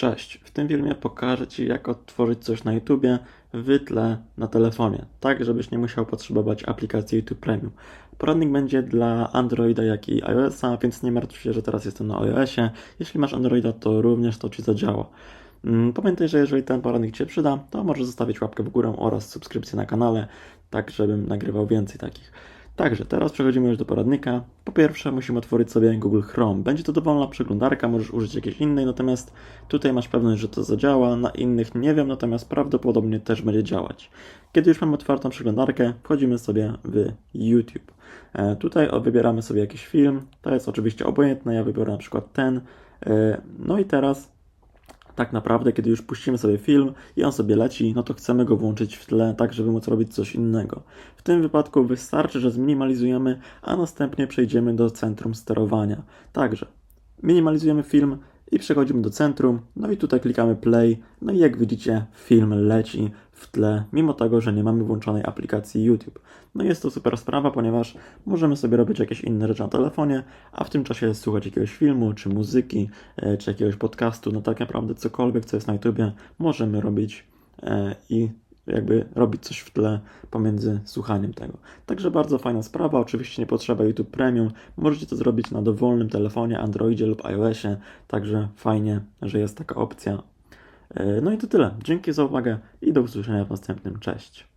Cześć, w tym filmie pokażę Ci jak odtworzyć coś na YouTubie w na telefonie, tak żebyś nie musiał potrzebować aplikacji YouTube Premium. Poradnik będzie dla Androida jak i iOSa, więc nie martw się, że teraz jestem na iOSie. Jeśli masz Androida, to również to Ci zadziała. Mm, Pamiętaj, że jeżeli ten poradnik Ci się przyda, to możesz zostawić łapkę w górę oraz subskrypcję na kanale, tak żebym nagrywał więcej takich. Także teraz przechodzimy już do poradnika. Po pierwsze musimy otworzyć sobie Google Chrome. Będzie to dowolna przeglądarka, możesz użyć jakiejś innej, natomiast tutaj masz pewność, że to zadziała, na innych nie wiem, natomiast prawdopodobnie też będzie działać. Kiedy już mamy otwartą przeglądarkę, wchodzimy sobie w YouTube. E, Tutaj wybieramy sobie jakiś film, to jest oczywiście obojętne, ja wybiorę na przykład ten. E, No i teraz tak naprawdę, kiedy już puścimy sobie film i on sobie leci, no to chcemy go włączyć w tle, tak żeby móc robić coś innego. W tym wypadku wystarczy, że zminimalizujemy, a następnie przejdziemy do centrum sterowania. Także minimalizujemy film i przechodzimy do centrum, no i tutaj klikamy play, no i jak widzicie film leci w tle, mimo tego, że nie mamy włączonej aplikacji YouTube. No jest to super sprawa, ponieważ możemy sobie robić jakieś inne rzeczy na telefonie, a w tym czasie słuchać jakiegoś filmu, czy muzyki, e, czy jakiegoś podcastu, no tak naprawdę cokolwiek, co jest na YouTubie, możemy robić e, i jakby robić coś w tle pomiędzy słuchaniem tego. Także bardzo fajna sprawa, oczywiście nie potrzeba YouTube Premium, możecie to zrobić na dowolnym telefonie, Androidzie lub iOSie, także fajnie, że jest taka opcja. E, No i to tyle. Dzięki za uwagę i do usłyszenia w następnym. Cześć.